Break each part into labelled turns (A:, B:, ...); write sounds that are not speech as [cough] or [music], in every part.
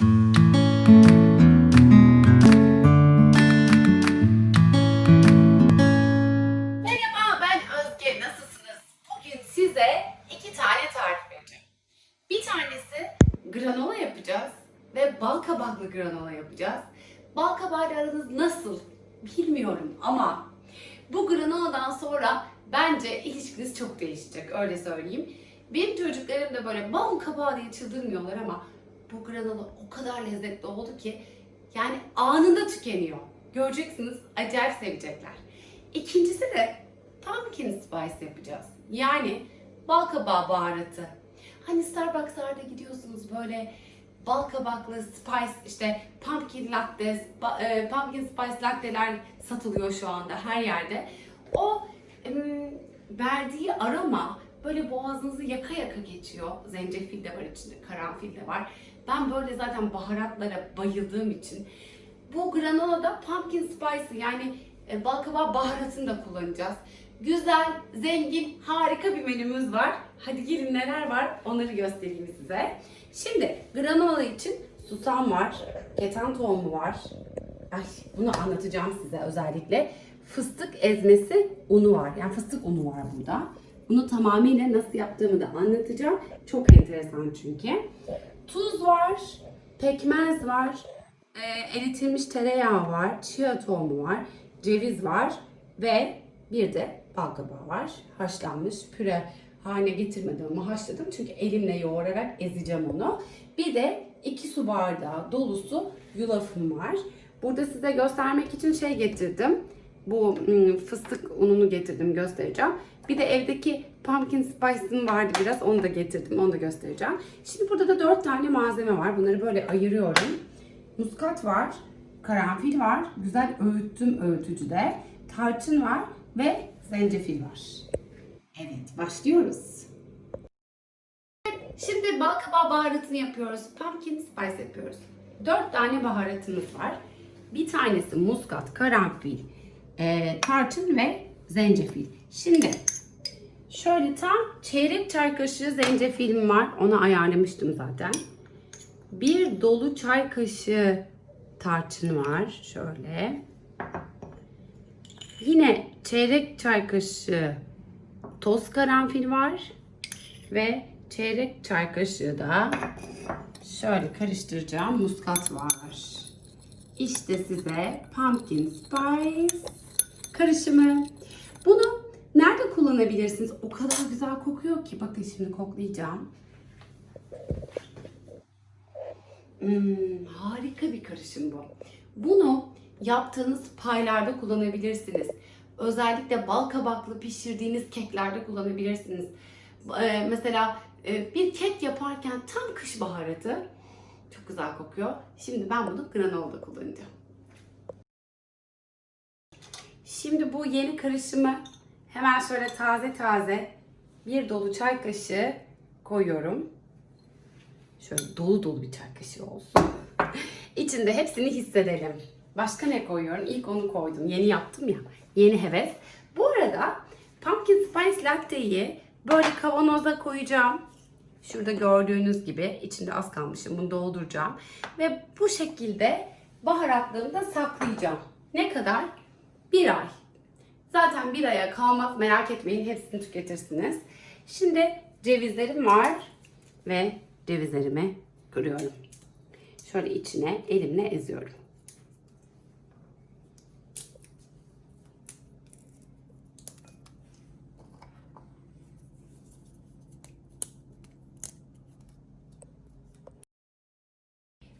A: Merhaba ben Özge. Nasılsınız? Bugün size iki tane tarif vereceğim. Bir tanesi granola yapacağız ve bal kabaklı granola yapacağız. Bal kabağıyla aranız nasıl bilmiyorum ama bu granoladan sonra bence ilişkiniz çok değişecek öyle söyleyeyim. Benim çocuklarım da böyle bal kabağı diye çıldırmıyorlar ama bu granola o kadar lezzetli oldu ki yani anında tükeniyor. Göreceksiniz acayip sevecekler. İkincisi de pumpkin spice yapacağız. Yani bal kabağı baharatı. Hani Starbucks'larda gidiyorsunuz böyle bal kabaklı spice işte pumpkin latte, e, pumpkin spice latte'ler satılıyor şu anda her yerde. O verdiği aroma böyle boğazınızı yaka yaka geçiyor. Zencefil de var içinde, karanfil de var. Ben böyle zaten baharatlara bayıldığım için bu granolada pumpkin spice yani e, bal kabağı baharatını da kullanacağız. Güzel, zengin, harika bir menümüz var. Hadi gelin neler var onları göstereyim size. Şimdi granola için susam var, keten tohumu var. Ay bunu anlatacağım size özellikle. Fıstık ezmesi unu var. Yani fıstık unu var burada. Bunu tamamıyla nasıl yaptığımı da anlatacağım. Çok enteresan çünkü. Tuz var, pekmez var, e, eritilmiş tereyağı var, chia tohumu var, ceviz var ve bir de bal kabağı var. Haşlanmış püre haline getirmedim ama haşladım çünkü elimle yoğurarak ezeceğim onu. Bir de 2 su bardağı dolusu yulafım var. Burada size göstermek için şey getirdim. Bu ım, fıstık ununu getirdim göstereceğim. Bir de evdeki pumpkin spice'ım vardı biraz onu da getirdim onu da göstereceğim. Şimdi burada da 4 tane malzeme var. Bunları böyle ayırıyorum. Muskat var, karanfil var, güzel öğüttüm öğütücüde, tarçın var ve zencefil var. Evet, başlıyoruz. Şimdi bal kabağı baharatını yapıyoruz. Pumpkin spice yapıyoruz. 4 tane baharatımız var. Bir tanesi muskat, karanfil, e, tarçın ve zencefil. Şimdi şöyle tam çeyrek çay kaşığı zencefilim var. Onu ayarlamıştım zaten. Bir dolu çay kaşığı tarçın var. Şöyle. Yine çeyrek çay kaşığı toz karanfil var. Ve çeyrek çay kaşığı da şöyle karıştıracağım muskat var. İşte size pumpkin spice karışımı. Kullanabilirsiniz? O kadar güzel kokuyor ki. Bakın şimdi koklayacağım. Hmm, harika bir karışım bu. Bunu yaptığınız paylarda kullanabilirsiniz. Özellikle bal kabaklı pişirdiğiniz keklerde kullanabilirsiniz. Ee, mesela e, bir kek yaparken tam kış baharatı çok güzel kokuyor. Şimdi ben bunu granolada kullanacağım. Şimdi bu yeni karışımı hemen şöyle taze taze bir dolu çay kaşığı koyuyorum. Şöyle dolu dolu bir çay kaşığı olsun. İçinde hepsini hissedelim. Başka ne koyuyorum? İlk onu koydum. Yeni yaptım ya. Yeni heves. Bu arada pumpkin spice latte'yi böyle kavanoza koyacağım. Şurada gördüğünüz gibi içinde az kalmışım. Bunu dolduracağım. Ve bu şekilde baharatlığını da saklayacağım. Ne kadar? Bir ay. Zaten bir aya kalmaz merak etmeyin hepsini tüketirsiniz. Şimdi cevizlerim var ve cevizlerimi kırıyorum. Şöyle içine elimle eziyorum.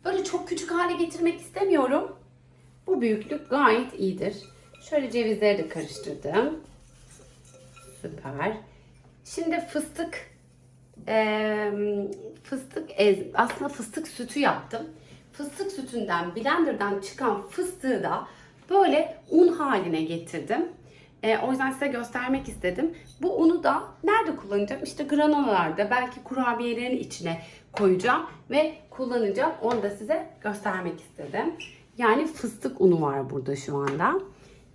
A: Böyle çok küçük hale getirmek istemiyorum. Bu büyüklük gayet iyidir. Şöyle cevizleri de karıştırdım. Süper. Şimdi fıstık eee, fıstık ez, aslında fıstık sütü yaptım. Fıstık sütünden blenderdan çıkan fıstığı da böyle un haline getirdim. Eee, o yüzden size göstermek istedim. Bu unu da nerede kullanacağım? İşte granolalarda, belki kurabiyelerin içine koyacağım ve kullanacağım. Onu da size göstermek istedim. Yani fıstık unu var burada şu anda.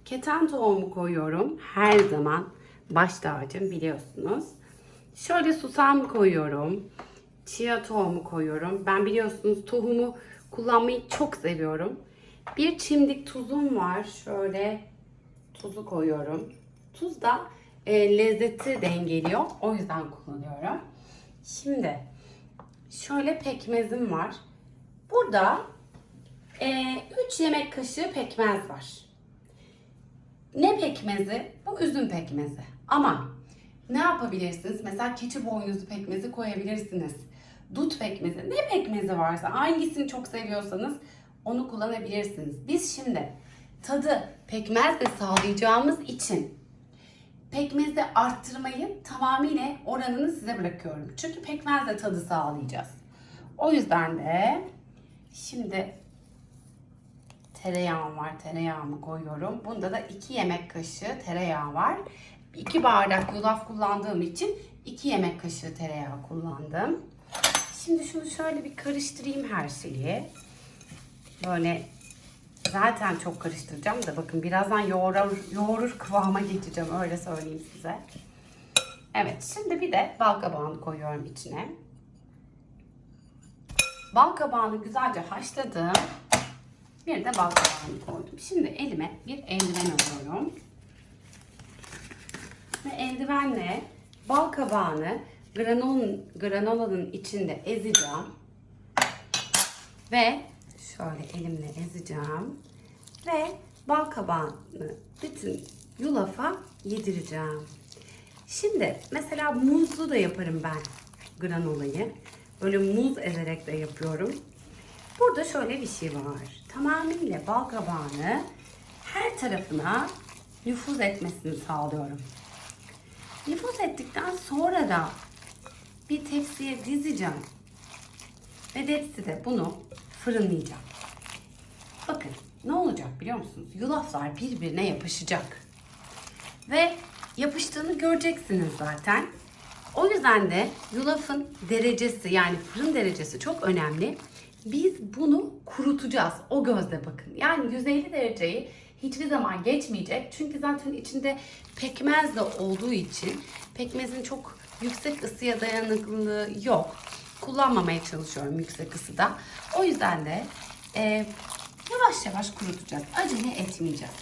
A: Keten tohumu koyuyorum. Her zaman baş tacım biliyorsunuz. Şöyle susam koyuyorum. Chia tohumu koyuyorum. Ben biliyorsunuz tohumu kullanmayı çok seviyorum. Bir çimdik tuzum var. Şöyle tuzu koyuyorum. Tuz da e, lezzeti dengeliyor. O yüzden kullanıyorum. Şimdi şöyle pekmezim var. Burada 3 yemek kaşığı pekmez var. Ne pekmezi? Bu üzüm pekmezi. Ama ne yapabilirsiniz? Mesela keçi boynuzu pekmezi koyabilirsiniz. Dut pekmezi, ne pekmezi varsa hangisini çok seviyorsanız onu kullanabilirsiniz. Biz şimdi tadı pekmezle sağlayacağımız için pekmezi arttırmayı tamamıyla oranını size bırakıyorum. Çünkü pekmezle tadı sağlayacağız. O yüzden de şimdi tereyağım var. Tereyağımı koyuyorum. Bunda da 2 yemek kaşığı tereyağı var. 2 bardak yulaf kullandığım için 2 yemek kaşığı tereyağı kullandım. Şimdi şunu şöyle bir karıştırayım her şeyi. Böyle zaten çok karıştıracağım da bakın birazdan yoğurur, yoğurur kıvama geçeceğim öyle söyleyeyim size. Evet şimdi bir de bal kabağını koyuyorum içine. Bal kabağını güzelce haşladım. Bir de bal koydum. Şimdi elime bir eldiven alıyorum. Ve eldivenle bal kabağını granolun, granolanın içinde ezeceğim. Ve şöyle elimle ezeceğim. Ve bal kabağını bütün yulafa yedireceğim. Şimdi mesela muzlu da yaparım ben granolayı. Böyle muz ezerek de yapıyorum. Burada şöyle bir şey var. Tamamıyla bal kabağını her tarafına nüfuz etmesini sağlıyorum. Nüfuz ettikten sonra da bir tepsiye dizeceğim. Ve tepside bunu fırınlayacağım. Bakın ne olacak biliyor musunuz? Yulaflar birbirine yapışacak. Ve yapıştığını göreceksiniz zaten. O yüzden de yulafın derecesi yani fırın derecesi çok önemli. Biz bunu kurutacağız. O gözle bakın. Yani 150 dereceyi hiçbir zaman geçmeyecek. Çünkü zaten içinde pekmez de olduğu için pekmezin çok yüksek ısıya dayanıklılığı yok. Kullanmamaya çalışıyorum yüksek ısıda. O yüzden de e, yavaş yavaş kurutacağız. Acele etmeyeceğiz.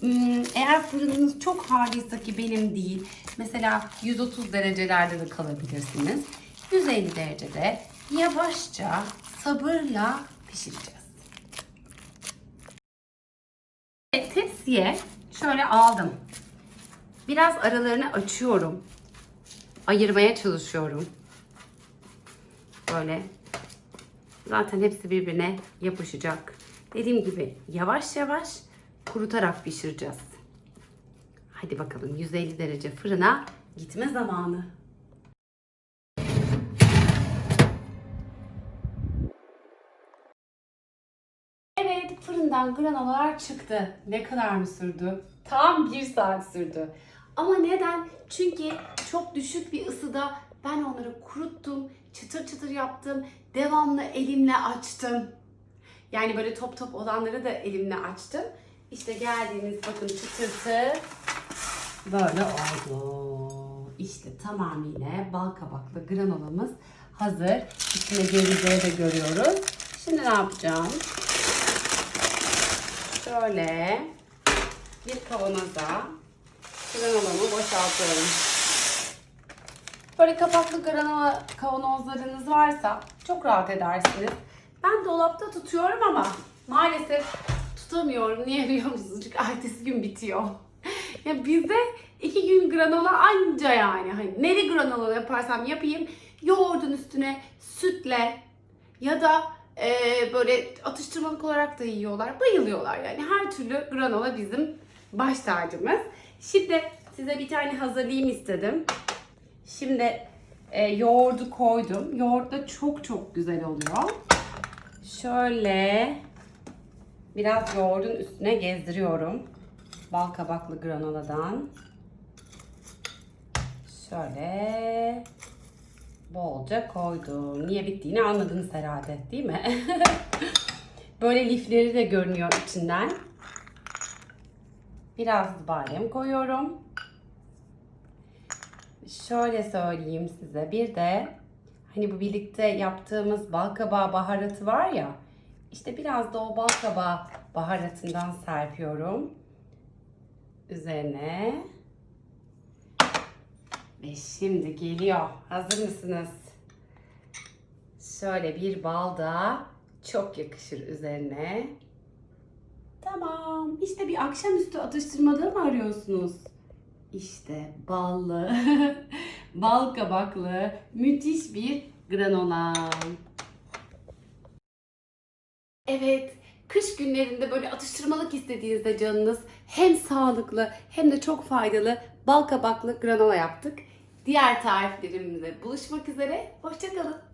A: Hmm, Eğer fırınınız çok harlıysa ki benim değil, mesela 130 derecelerde de kalabilirsiniz. 150 derecede yavaşça, sabırla pişireceğiz. Evet, tepsiye şöyle aldım. Biraz aralarını açıyorum. Ayırmaya çalışıyorum. Böyle. Zaten hepsi birbirine yapışacak. Dediğim gibi yavaş yavaş kurutarak pişireceğiz. Hadi bakalım 150 derece fırına gitme zamanı. Fırından granolalar çıktı. Ne kadar mı sürdü? Tam bir saat sürdü. Ama neden? Çünkü çok düşük bir ısıda ben onları kuruttum, çıtır çıtır yaptım, devamlı elimle açtım. Yani böyle top top olanları da elimle açtım. İşte geldiğimiz bakın çıtırtı böyle oldu. İşte tamamıyla bal kabaklı granolamız hazır. İçine geleceği de görüyoruz. Şimdi ne yapacağım? Şöyle bir kavanoza granolamı boşaltıyorum. Böyle kapaklı granola kavanozlarınız varsa çok rahat edersiniz. Ben dolapta tutuyorum ama maalesef tutamıyorum. Niye biliyor musunuz? Çünkü ertesi gün bitiyor. [laughs] ya bizde iki gün granola anca yani. Hani neli granola yaparsam yapayım yoğurdun üstüne sütle ya da e, böyle atıştırmalık olarak da yiyorlar. Bayılıyorlar yani. Her türlü granola bizim baş tacımız. Şimdi size bir tane hazırlayayım istedim. Şimdi e, yoğurdu koydum. Yoğurt da çok çok güzel oluyor. Şöyle biraz yoğurdun üstüne gezdiriyorum. Bal kabaklı granoladan. Şöyle bolca koydum. Niye bittiğini anladınız herhalde değil mi? [laughs] Böyle lifleri de görünüyor içinden. Biraz badem koyuyorum. Şöyle söyleyeyim size. Bir de hani bu birlikte yaptığımız bal kabağı baharatı var ya. İşte biraz da o bal kabağı baharatından serpiyorum. Üzerine. Ve şimdi geliyor. Hazır mısınız? Şöyle bir bal da çok yakışır üzerine. Tamam. İşte bir akşamüstü atıştırmalığı mı arıyorsunuz? İşte ballı, [laughs] bal kabaklı, müthiş bir granola. Evet, kış günlerinde böyle atıştırmalık istediğinizde canınız hem sağlıklı hem de çok faydalı bal kabaklı granola yaptık. Diğer tariflerimizle buluşmak üzere. Hoşçakalın.